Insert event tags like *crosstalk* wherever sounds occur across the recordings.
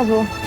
Fırtına bu.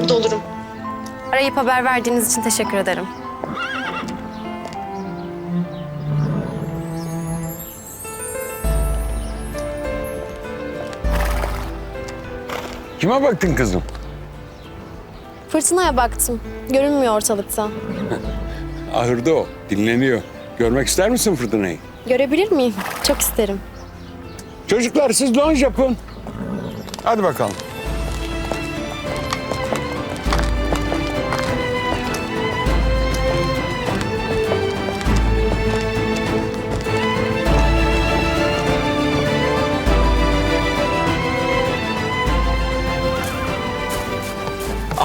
Orada olurum. Arayıp haber verdiğiniz için teşekkür ederim. Kime baktın kızım? Fırtınaya baktım. Görünmüyor ortalıkta. *laughs* Ahırda o. Dinleniyor. Görmek ister misin fırtınayı? Görebilir miyim? Çok isterim. Çocuklar siz lonj yapın. Hadi bakalım.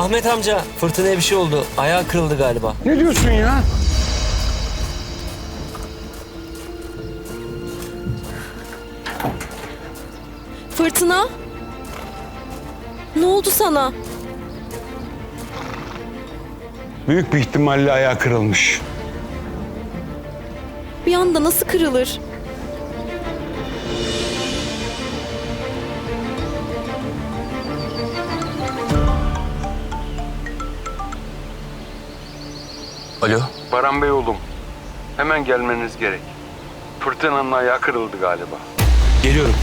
Ahmet amca fırtınaya bir şey oldu. Ayağı kırıldı galiba. Ne diyorsun ya? Fırtına? Ne oldu sana? Büyük bir ihtimalle ayağı kırılmış. Bir anda nasıl kırılır? Alo. Baran Bey oğlum. Hemen gelmeniz gerek. Fırtınanın ayağı kırıldı galiba. Geliyorum.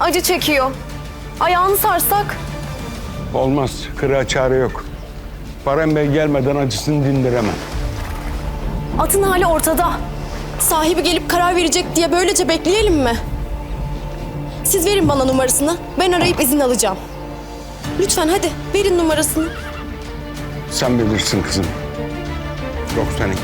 Acı çekiyor. Ayağını sarsak? Olmaz. Kırığa çare yok. Baran Bey gelmeden acısını dindiremem. Atın hali ortada. Sahibi gelip karar verecek diye böylece bekleyelim mi? Siz verin bana numarasını. Ben arayıp izin alacağım. Lütfen hadi verin numarasını. Sen bilirsin kızım. 92.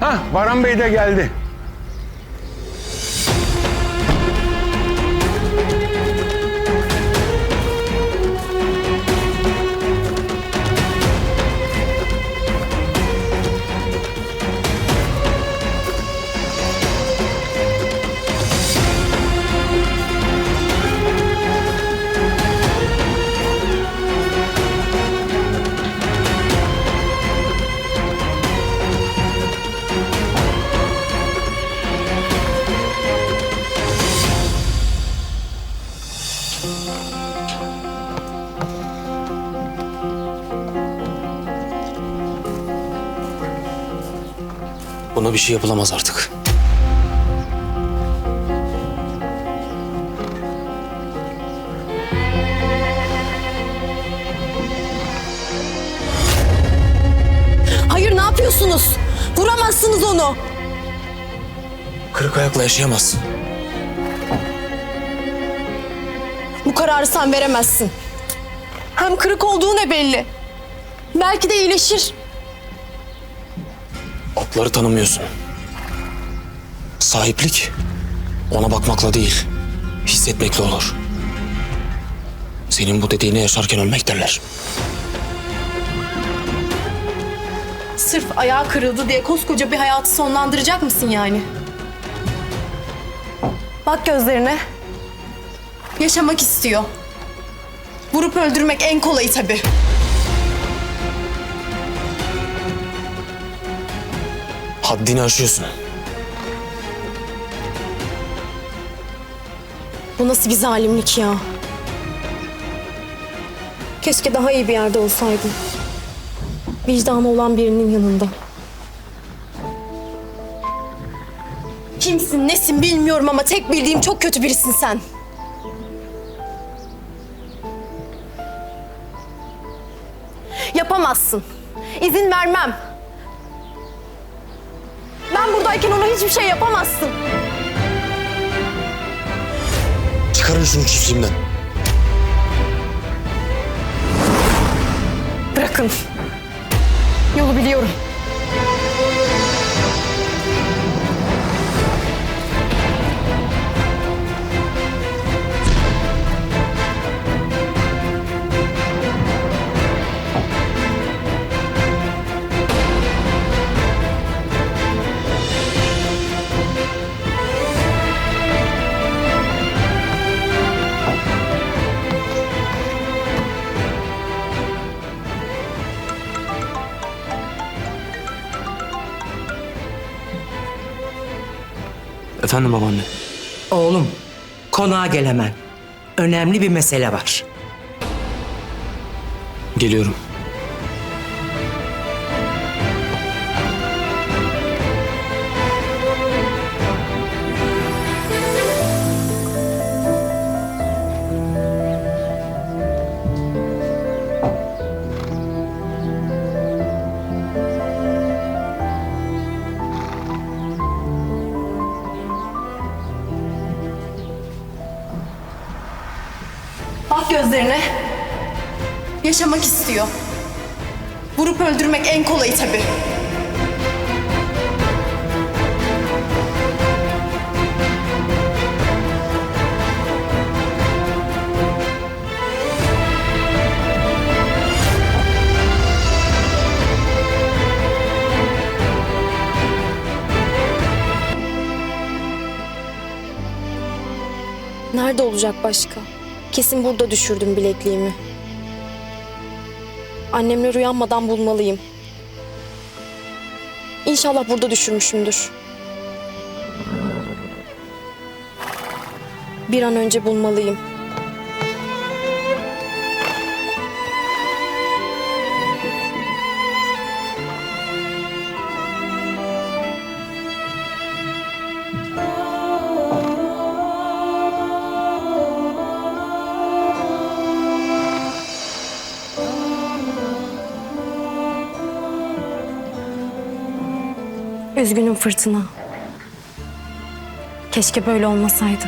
Hah, Baran Bey de geldi. Şey yapılamaz artık. Hayır ne yapıyorsunuz? Vuramazsınız onu. Kırık ayakla yaşayamaz. Bu kararı sen veremezsin. Hem kırık olduğu ne belli. Belki de iyileşir. Hakları tanımıyorsun. Sahiplik ona bakmakla değil, hissetmekle olur. Senin bu dediğini yaşarken ölmek derler. Sırf ayağı kırıldı diye koskoca bir hayatı sonlandıracak mısın yani? Bak gözlerine. Yaşamak istiyor. Vurup öldürmek en kolayı tabii. Haddini aşıyorsun. Bu nasıl bir zalimlik ya? Keşke daha iyi bir yerde olsaydın. Vicdanı olan birinin yanında. Kimsin, nesin bilmiyorum ama tek bildiğim çok kötü birisin sen. Yapamazsın. İzin vermem. Buradayken ona hiçbir şey yapamazsın. Çıkarın şunu çiftliğimden. Bırakın. Yolu biliyorum. Efendim babaanne. Oğlum, konağa gel hemen. Önemli bir mesele var. Geliyorum. Bak gözlerine. Yaşamak istiyor. Vurup öldürmek en kolayı tabii. Nerede olacak başka? Kesin burada düşürdüm bilekliğimi. Annemler uyanmadan bulmalıyım. İnşallah burada düşürmüşümdür. Bir an önce bulmalıyım. Üzgünüm fırtına. Keşke böyle olmasaydı.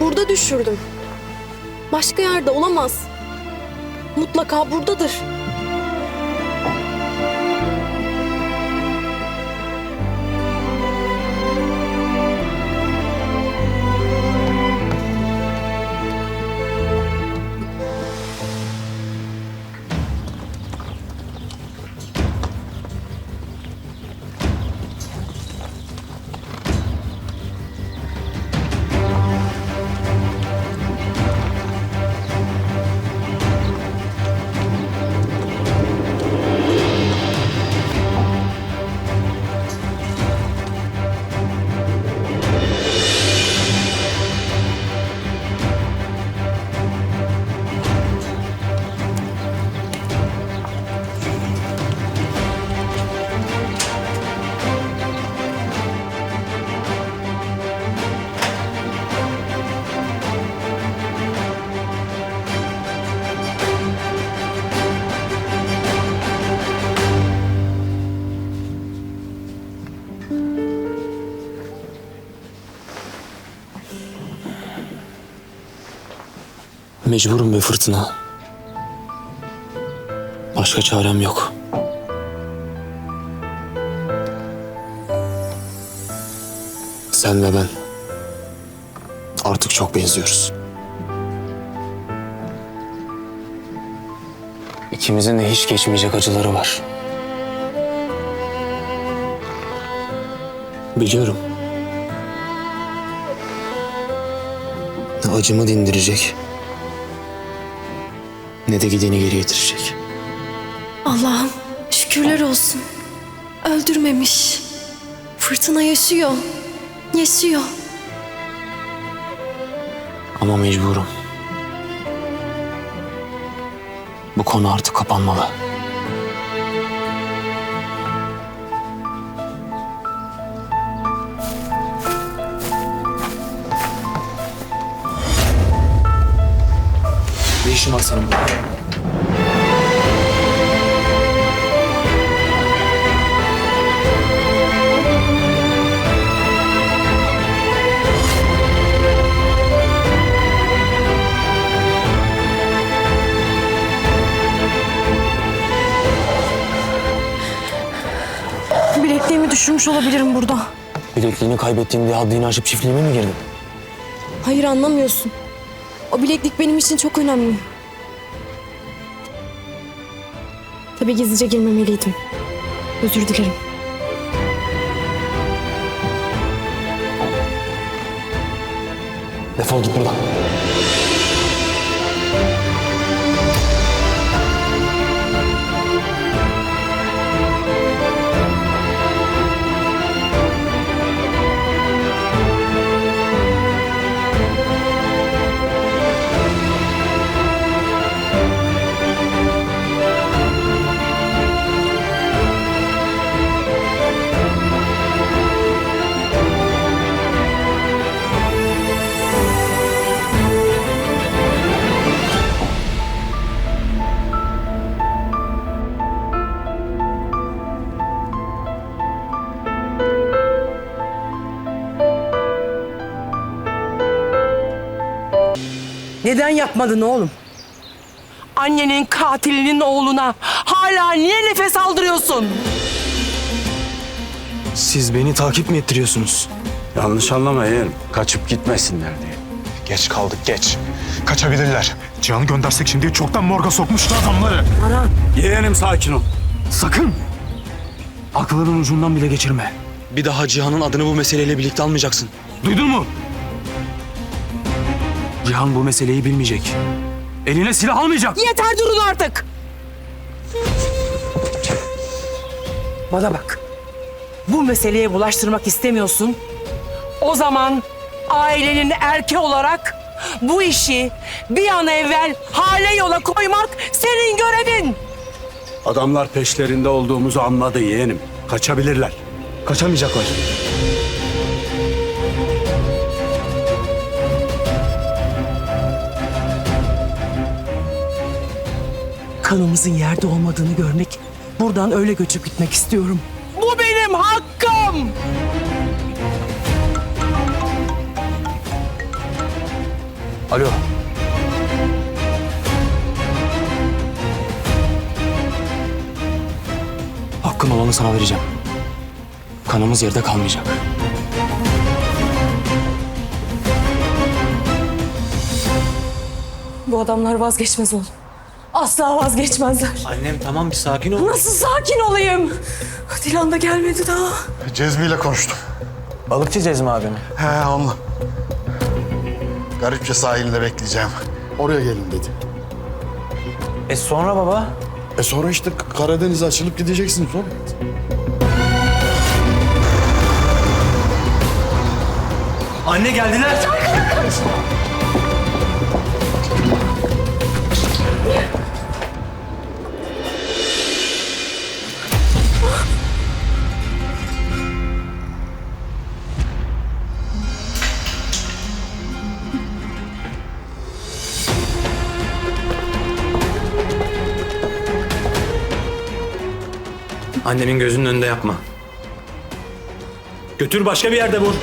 Burada düşürdüm. Başka yerde olamaz. Mutlaka buradadır. Mecburum be fırtına. Başka çarem yok. Sen ve ben artık çok benziyoruz. İkimizin de hiç geçmeyecek acıları var. Biliyorum. Acımı dindirecek ne de gideni geri getirecek. Allah'ım şükürler olsun. Öldürmemiş. Fırtına yaşıyor. Yaşıyor. Ama mecburum. Bu konu artık kapanmalı. Ne işin var senin burada? Bilekliğimi düşürmüş olabilirim burada. Bilekliğini kaybettiğim diye haddini aşıp çiftliğime mi girdin? Hayır anlamıyorsun. O bileklik benim için çok önemli. Tabii gizlice girmemeliydim. Özür dilerim. Defol git buradan. Neden yapmadın oğlum? Annenin katilinin oğluna hala niye nefes aldırıyorsun? Siz beni takip mi ettiriyorsunuz? Yanlış anlama yeğenim. Kaçıp gitmesinler diye. Geç kaldık geç. Kaçabilirler. Cihan'ı göndersek şimdi çoktan morga sokmuştu adamları. Yeğenim sakin ol. Sakın! Aklının ucundan bile geçirme. Bir daha Cihan'ın adını bu meseleyle birlikte almayacaksın. Duydun mu? Cihan bu meseleyi bilmeyecek. Eline silah almayacak. Yeter durun artık. Bana bak. Bu meseleye bulaştırmak istemiyorsun. O zaman ailenin erkeği olarak bu işi bir an evvel hale yola koymak senin görevin. Adamlar peşlerinde olduğumuzu anladı yeğenim. Kaçabilirler. Kaçamayacaklar. Kanımızın yerde olmadığını görmek, buradan öyle göçüp gitmek istiyorum. Bu benim hakkım. Alo. Hakkın olanı sana vereceğim. Kanımız yerde kalmayacak. Bu adamlar vazgeçmez oğlum. Asla vazgeçmezler. Annem tamam bir sakin ol. Nasıl sakin olayım? Dilan da gelmedi daha. Cezmi ile konuştum. Balıkçı Cezmi abimi. He onunla. Garipçe sahilinde bekleyeceğim. Oraya gelin dedi. E sonra baba? E sonra işte Karadeniz'e açılıp gideceksin sonra. Anne geldiler. Annemin gözünün önünde yapma. Götür başka bir yerde vur.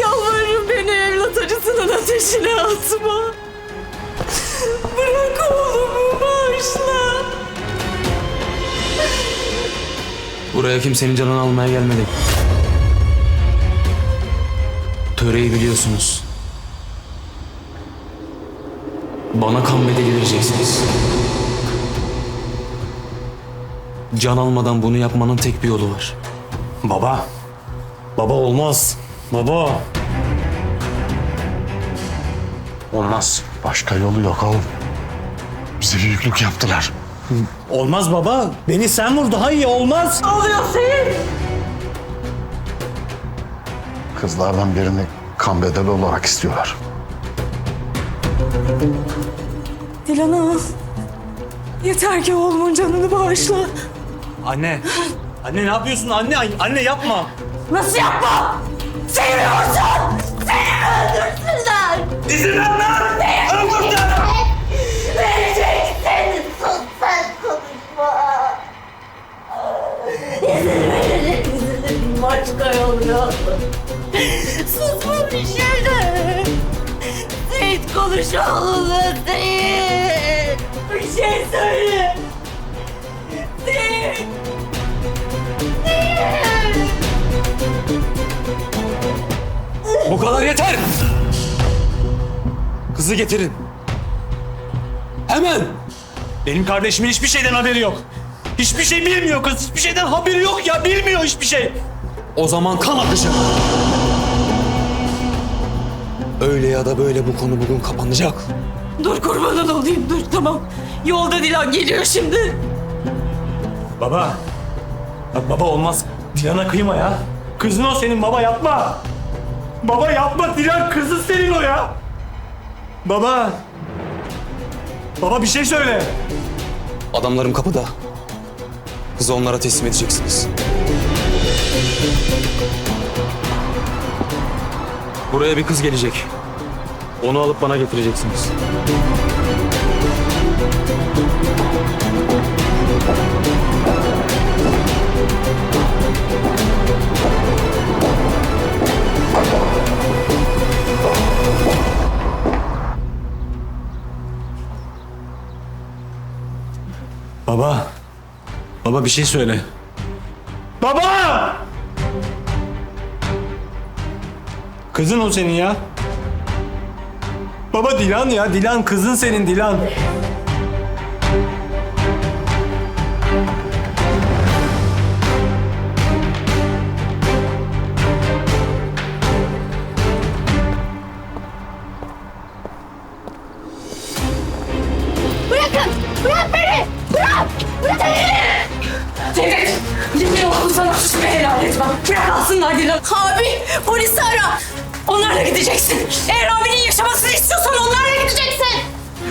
Yalvarırım beni evlat acısına Canın ateşine atma. Bırak oğlumu bağışla. Buraya kimsenin canını almaya gelmedim. Töreyi biliyorsunuz. Bana kan bedeli vereceksiniz. Can almadan bunu yapmanın tek bir yolu var. Baba. Baba olmaz. Baba. Olmaz. Başka yolu yok oğlum. Bize büyüklük yaptılar. Olmaz baba. Beni sen vur daha iyi olmaz. Kızlardan birini kan bedeli olarak istiyorlar. Dilan Yeter ki oğlumun canını bağışla. Anne. Anne ne yapıyorsun anne? Anne yapma. Nasıl yapma? Seviyorsun! Seni öldürsünler! İzin ver lan. Öldürsün. Kadar yeter! Kızı getirin. Hemen! Benim kardeşimin hiçbir şeyden haberi yok. Hiçbir şey bilmiyor kız. Hiçbir şeyden haberi yok ya. Bilmiyor hiçbir şey. O zaman kan akacak. Öyle ya da böyle bu konu bugün kapanacak. Dur kurbanın olayım dur tamam. Yolda Dilan geliyor şimdi. Baba. Bak baba olmaz. Dilan'a kıyma ya. Kızın o senin baba yapma. Baba yapma Dilan kızı senin o ya. Baba. Baba bir şey söyle. Adamlarım kapıda. Kızı onlara teslim edeceksiniz. Buraya bir kız gelecek. Onu alıp bana getireceksiniz. Baba bir şey söyle. Baba! Kızın o senin ya. Baba Dilan ya. Dilan kızın senin Dilan. Abi polisi ara. Onlarla gideceksin. Eğer abinin yaşamasını istiyorsan onlarla gideceksin.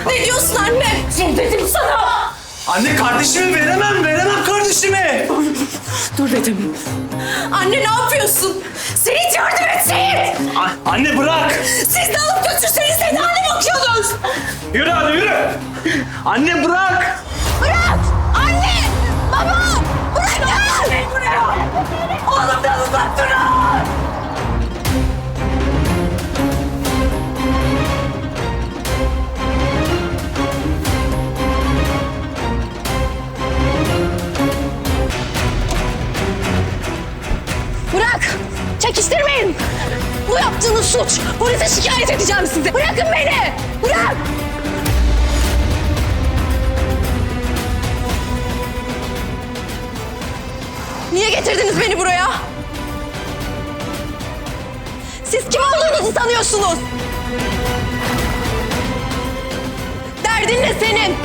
Ne diyorsun anne? Ne dedim sana? Anne kardeşimi veremem. Veremem kardeşimi. Dur dedim. Anne ne yapıyorsun? Seyit yardım et Seyit! A- anne bırak. Siz de alıp götürseniz ne hale bakıyordunuz? Yürü hadi yürü. Anne. Bırak. Bu yaptığınız suç. Polise şikayet edeceğim sizi. Bırakın beni. Bırak. Niye getirdiniz beni buraya? Siz kim olduğunuzu sanıyorsunuz? Derdin ne senin?